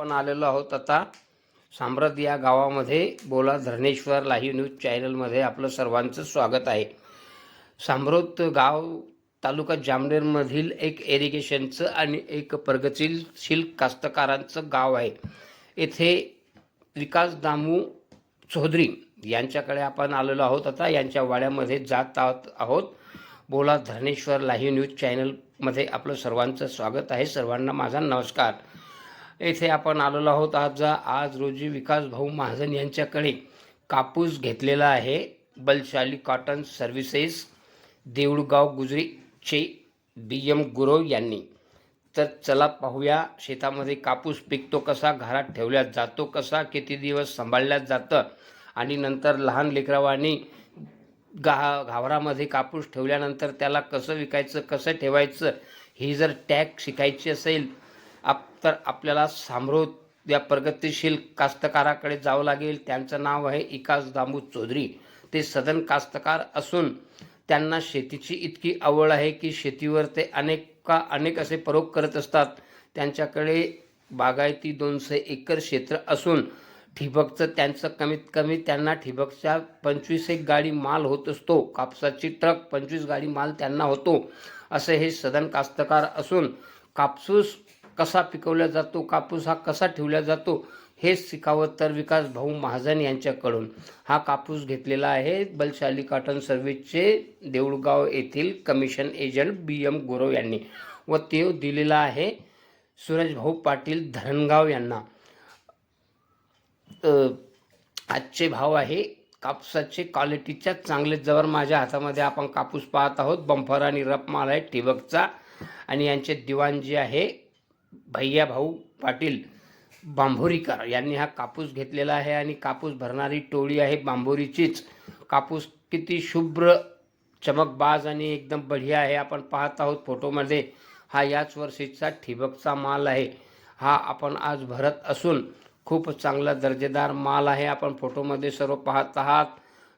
आपण आलेलो आहोत आता. साम्रत या गावामध्ये बोला धरणेश्वर लाईव्ह न्यूज चॅनलमध्ये आपलं सर्वांचं स्वागत आहे. साम्रोत गाव तालुका जामनेरमधील एक एरिगेशनचं आणि एक प्रगतीशील कास्तकारांचं गाव आहे. येथे विकास दामू चौधरी यांच्याकडे आपण आलेलो आहोत आता. यांच्या वाड्यामध्ये जात आहोत आहोत. बोला धरणेश्वर लाईव्ह न्यूज चॅनलमध्ये आपलं सर्वांचं स्वागत आहे. सर्वांना माझा नमस्कार. येथे आपण आलेलो आहोत. आज आज रोजी विकास भाऊ महाजन यांच्याकडे कापूस घेतलेला आहे. बलशाली कॉटन सर्व्हिसेस देऊळगाव गुजरीचे बी एम गुरव यांनी. तर चला पाहूया शेतामध्ये कापूस पिकतो कसा घरात ठेवल्या जातो कसा किती दिवस सांभाळल्या जातं आणि नंतर लहान लेकरावानी गा घावरामध्ये कापूस ठेवल्यानंतर त्याला कसं विकायचं कसं ठेवायचं ही जर टॅग शिकायची असेल आप तर आपल्याला साम्रोत या प्रगतिशील कास्तकाराकडे जावं लागेल. त्यांचं नाव आहे इकास दामू चौधरी. ते सदन कास्तकार असून त्यांना शेतीची इतकी आवड आहे की शेतीवर ते अनेक का अनेक असे प्रयोग करत असतात. त्यांच्याकडे बागायती दोनशे एकर क्षेत्र असून ठिबकचं त्यांचं कमीत कमी त्यांना ठिबकच्या पंचवीस एक गाडी माल होत असतो. कापसाची ट्रक पंचवीस गाडी माल त्यांना होतो. असे हे सदन कास्तकार असून कापसूस कसा पिकवला जातो कापूस हा कसा ठेवला जातो हेच शिकावं तर विकास भाऊ महाजन यांच्याकडून. हा कापूस घेतलेला आहे बलशाली कॉटन सर्व्हिसचे देऊळगाव येथील commission agent B M Gurav यांनी व ते दिलेला आहे सूरजभाऊ पाटील धरणगाव यांना. आजचे भाव आहे कापसाचे क्वालिटीच्या चांगले जवळ माझ्या हातामध्ये आपण कापूस पाहत आहोत. बंफर आणि रप माल आहे ठिबकचा आणि यांचे दिवाण जे आहे भैया भाऊ पाटील बांभोरीकर यांनी हा कापूस घेतलेला आहे आणि कापूस भरणारी टोळी आहे बांभोरीचीच. कापूस किती शुभ्र चमकबाज आणि एकदम बढिया आहे. आपण पाहत आहोत फोटोमध्ये हा याच वर्षीचा ठिबकचा माल आहे. हा आपण आज भरत असून खूप चांगला दर्जेदार माल आहे. आपण फोटोमध्ये सर्व पाहत आहात.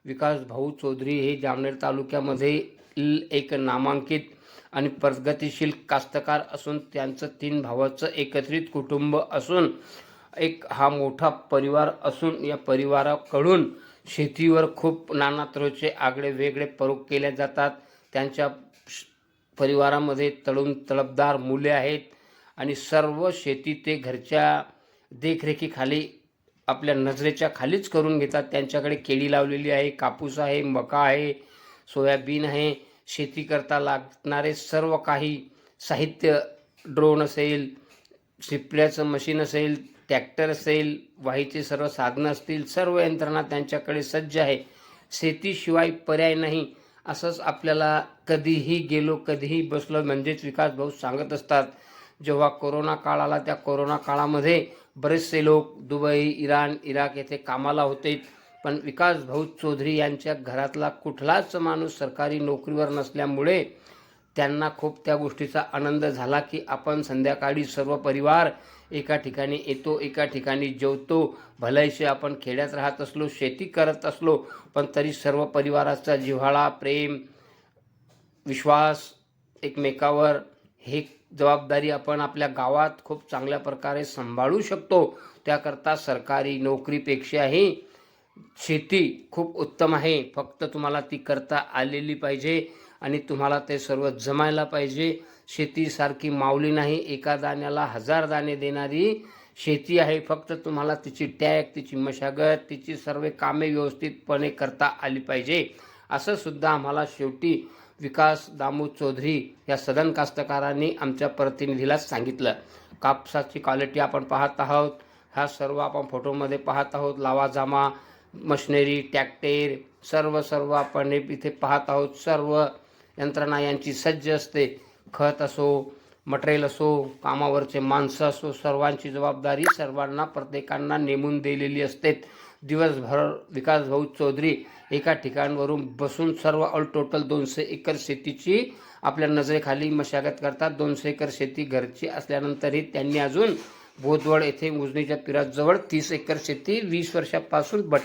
विकास भाऊ चौधरी हे जामनेर तालुक्यामध्ये एक नामांकित आणि प्रगतिशील कास्तकार असून त्यांचं तीन भावाचं एकत्रित कुटुंब असून एक हा मोठा परिवार असून या परिवाराकडून शेतीवर खूप नाना तऱ्हेचे आगळे वेगळे प्रयोग केले जातात. त्यांच्या श- परिवारामध्ये तळून तळपदार मुले आहेत आणि सर्व शेती ते घरच्या देखरेखीखाली आपल्या नजरेच्या खालीच करून घेतात. त्यांच्याकडे केळी लावलेली आहे कापूस आहे मका आहे सोयाबीन आहे. शेती करता लागणारे सर्व काही साहित्य ड्रोन असेल शिपल्याचं मशीन असेल ट्रॅक्टर असेल वाहीचे सर्व साधनं असतील सर्व यंत्रणा त्यांच्याकडे सज्ज आहे. शेतीशिवाय पर्याय नाही असंच आपल्याला कधीही गेलो कधीही बसलो म्हणजेच विकास भाऊ सांगत असतात. जेव्हा कोरोना काळ आला त्या कोरोना काळामध्ये बरेचसे लोक दुबई इराण इराक येथे कामाला होते. पण विकास भाऊ चौधरी यांच्या घरातला कुठलाच माणूस सरकारी नोकरीवर नसल्यामुळे त्यांना खूप त्या गोष्टीचा आनंद झाला की आपण संध्याकाळी सर्व परिवार एका ठिकाणी येतो एका ठिकाणी जेवतो. भलायसे आपण खेड्यात राहत असलो शेती करत असलो पण तरी सर्व परिवाराचा जिव्हाळा प्रेम विश्वास एकमेकावर हे जबाबदारी आपण आपल्या गावात खूप चांगल्या प्रकारे सांभाळू शकतो. त्याकरता सरकारी नोकरीपेक्षाही शेती खूप उत्तम आहे. फक्त तुम्हाला ती करता आलेली पाहिजे आणि तुम्हाला ते सर्व जमायला पाहिजे. शेतीसारखी माऊली नाही. एका दाण्याला हजार दाणे देणारी शेती आहे. फक्त तुम्हाला तिची टॅग तिची मशागत तिची सर्व कामे व्यवस्थितपणे करता आली पाहिजे. असं सुद्धा आम्हाला शेवटी विकास दामू चौधरी या सदन कास्तकारांनी आमच्या प्रतिनिधीला सांगितलं. कापसाची क्वालिटी आपण पाहत आहोत. ह्या सर्व आपण फोटोमध्ये पाहत आहोत. लावा जामा मशिनरी ट्रॅक्टर सर्व सर्व आपण इथे पाहत आहोत. सर्व यंत्रणा यांची सज्ज असते. खत असो मटेरियल असो कामावरचे माणसं असो सर्वांची जबाबदारी सर्वांना प्रत्येकांना नेमून दिलेली असते. दिवसभर विकास भाऊ चौधरी एका ठिकाणवरून बसून सर्व ऑल टोटल दोनशे एकर शेतीची आपल्या नजरेखाली मशागत करतात. दोनशे एकर शेती घरची असल्यानंतरही त्यांनी अजून बोधवड येथे उजनीच्या पिराजवळ तीस एकर शेती वीस वर्षापासून बट